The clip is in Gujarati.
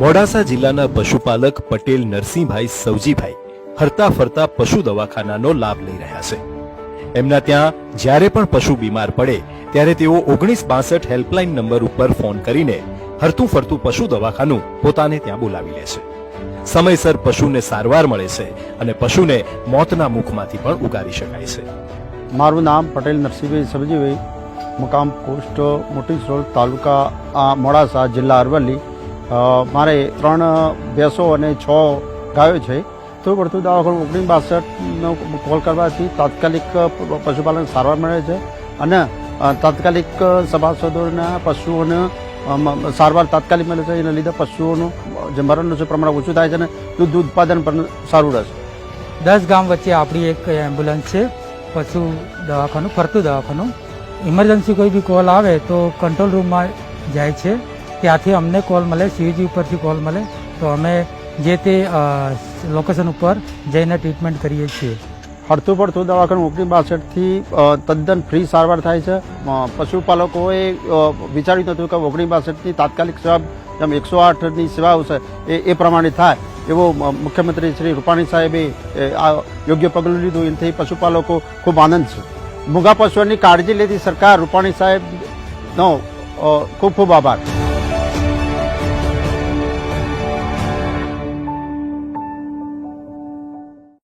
મોડાસા જિલ્લાના પશુપાલક પટેલ નરસિંહભાઈ સવજીભાઈ હરતા ફરતા પશુ દવાખાનાનો લાભ લઈ રહ્યા છે. એમના ત્યાં જ્યારે પણ પશુ બીમાર પડે, ત્યારે તેઓ ઓગણીસ બાસઠ હેલ્પલાઇન નંબર ઉપર ફોન કરીને હરતું ફરતું પશુ દવાખાનું પોતાને ત્યાં બોલાવી લે છે. સમયસર પશુને સારવાર મળે છે અને પશુને મોતના મુખમાંથી પણ ઉગારી શકાય છે. મારું નામ પટેલ નરસિંહભાઈ સબજીભાઈ મુકામ પોસ્ટ, મોટી સરોલ તાલુકા મોડાસા જિલ્લા અરવલ્લી મારે ત્રણ ભેંસો અને છ ગાયો છે. તો પડતું દવાખાનું ઓગણીસ બાસઠનો કોલ કરવાથી તાત્કાલિક પશુપાલન સારવાર મળે છે અને તાત્કાલિક સભાસદોના પશુઓને સારવાર તાત્કાલિક મળે છે. એના લીધે પશુઓનું જે મરણનું છે પ્રમાણ ઓછું થાય છે અને દૂધ ઉત્પાદન પણ સારું રહેશે. દસ ગામ વચ્ચે આપણી એક એમ્બ્યુલન્સ છે. પશુ દવાખાનું, ફરતું દવાખાનું. ઇમરજન્સી કોઈ બી કોલ આવે તો કંટ્રોલ રૂમમાં જાય છે. ત્યાંથી અમને કોલ મળે સીયુજી ઉપરથી કોલ મળે. તો અમે જે તે લોકેશન ઉપર જઈને ટ્રીટમેન્ટ કરીએ છીએ. હડતું પડતું દવાખાનું ઓગણીસ બાસઠથી તદ્દન ફ્રી સારવાર થાય છે. પશુપાલકોએ વિચાર્યું નહોતું કે ઓગણીસ બાસઠની તાત્કાલિક સેવા, જેમ એકસો આઠની સેવાઓ છે એ એ પ્રમાણે થાય. એવો મુખ્યમંત્રી શ્રી રૂપાણી સાહેબે આ યોગ્ય પગલું લીધું. એનાથી પશુપાલકો ખૂબ આનંદ છે. મૂગા પશુઓની કાળજી લેતી સરકાર રૂપાણી સાહેબનો ખૂબ ખૂબ આભાર.